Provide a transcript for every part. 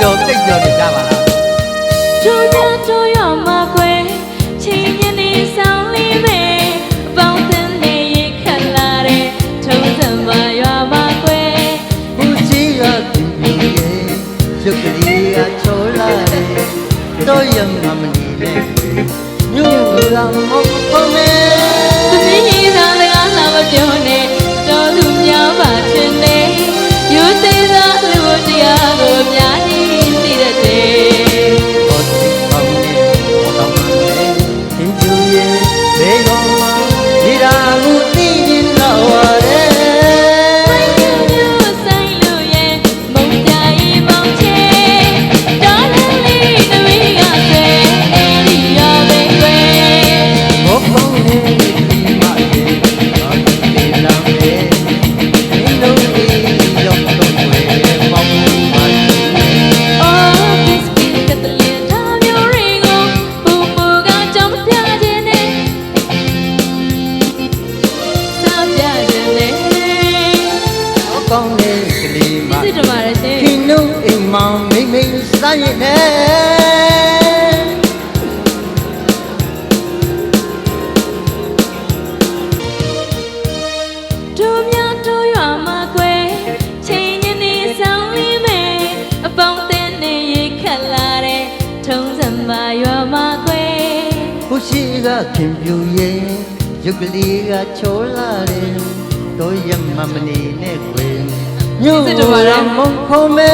တော်တိတ်ပြောနေကြပါလားတို့ရတို့ရမှာခွဲချင်းညနေဆောင်လေးပဲအပေါင်းသင်းနေရခက်လာတဲ့ထုံးစံပါရွာမှာခွဲဦးစီကသူရဲ့ရုပ်ကလေးကချောလာတယ်တော့ရမမနေနဲ့ညို့ကမဟုတ် ကောင်းနေကလေးမစစ်တော်ပါရရှင်ခင်တို့အိမ်မောင်မိမ့်မိမ့်စားရင်နဲ့တို့များတို့ရွာမှာခွဲချိန်ညနေဆောင်လေးမယ်အပေါင်းအသင်းနဲ့ရခက်လာတဲ့ထုံးစံပါရွာမှာခွဲဟိုရှိကခင်ပြူရဲ့ရုပ်ကလေးကချောလာတယ်တော့ရမမနေနဲ့ကွယ် ညို့မုံခုံးမဲ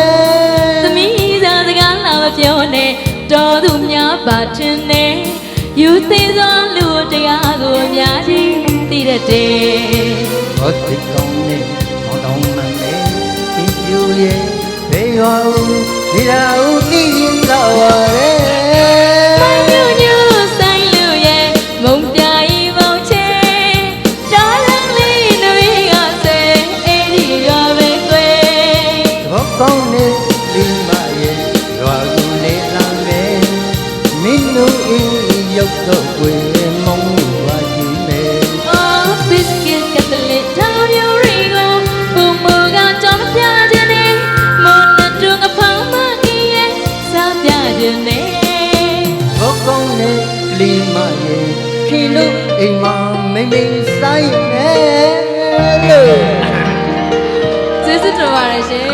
သမီးသာစကားလာမပြောနဲ့တော်သူများပါထင်နေယူသေးသောလူတရားကိုအများကြီးသိတတ်တယ်ဟောတိကောင်းနေဟောတောင်းမှန်လေခင်ပြူရဲ့ဘေးရောဒီရာဦးသိရင်တော့ရ တော့ွယ်မုံဝါကြည့်မယ် Oh biscuit ကတလေတောင်မျိုးရီကိုဘုံမကကြောင့်ပြခြင်းနဲ့မွန်နဲ့တူငဖောင်းမကြီးရဲ့စားပြခြင်းနဲ့ဘောကောင်းနေကလေးမရဲ့ခင်တို့အိမ်မှာမိမ့်မိန်ဆိုင်နေလို့ကျေးဇူးတော်ပါတယ်ရှင်